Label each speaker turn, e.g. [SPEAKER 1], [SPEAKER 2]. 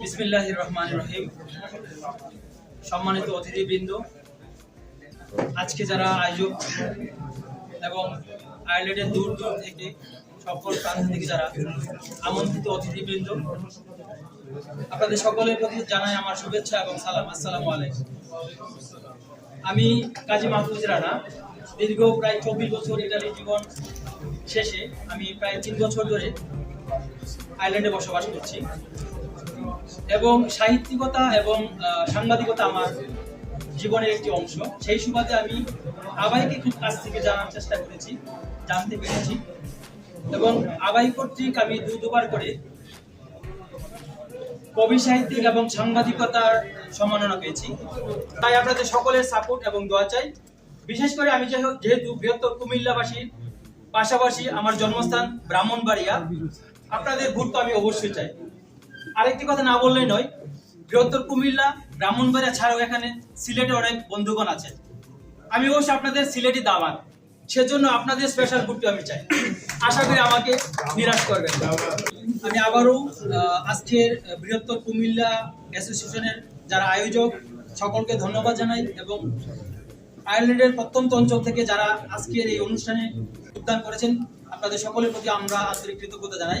[SPEAKER 1] বিসমিল্লাহ রহমান রহিম সম্মানিত অতিথিবৃন্দ, আজকে যারা আয়োজক এবং আয়ারল্যান্ডের দূর দূর থেকে সকল প্রান্ত থেকে যারা আমন্ত্রিত অতিথিবৃন্দ, আপনাদের সকলের প্রতি জানাই আমার শুভেচ্ছা এবং সালাম। আসসালামু আলাইকুম। আমি কাজী মাহফুজ রানা। দীর্ঘ প্রায় চব্বিশ বছর ইটালি জীবন শেষে আমি প্রায় তিন বছর ধরে আইল্যান্ডে বসবাস করছি। এবং সাহিত্যিকতা এবং সাংবাদিকতা আমার জীবনের একটি অংশ। সেই সুবাদে আমি আবাইকে খুব কাছ থেকে জানার চেষ্টা করেছি, জানতে পেরেছি। এবং আবাই কর্তৃক আমি দু দুবার করে কবি সাহিত্যিক এবং সাংবাদিকতার সম্মাননা পেয়েছি। তাই আপনাদের সকলের সাপোর্ট এবং দোয়া চাই। বিশেষ করে আমি যেহেতু- বৃহত্তর কুমিল্লাবাসীর পাশাপাশি আমার জন্মস্থান ব্রাহ্মণবাড়িয়া, আপনাদের ভোট তো আমি অবশ্যই চাই। আরেকটি কথা না বললেই নয়, বৃহত্তর কুমিল্লা, ব্রাহ্মণবাড়িয়া ছাড়াও এখানে সিলেটে অনেক বন্ধুগণ আছে আমি অবশ্য আপনাদের সিলেটি দাবান সেজন্য আপনাদের স্পেশাল ভোটটি আমি চাই। আশা করি আমাকে নিরাশ করবেন আমি আবারও আজকের বৃহত্তর কুমিল্লা অ্যাসোসিয়েশনের যারা আয়োজক, সকলকে ধন্যবাদ জানাই এবং আয়ারল্যান্ডের প্রত্যন্ত অঞ্চল থেকে যারা আজকের এই অনুষ্ঠানে যোগদান করেছেন, আপনাদের সকলের প্রতি আমরা আন্তরিক কৃতজ্ঞতা জানাই।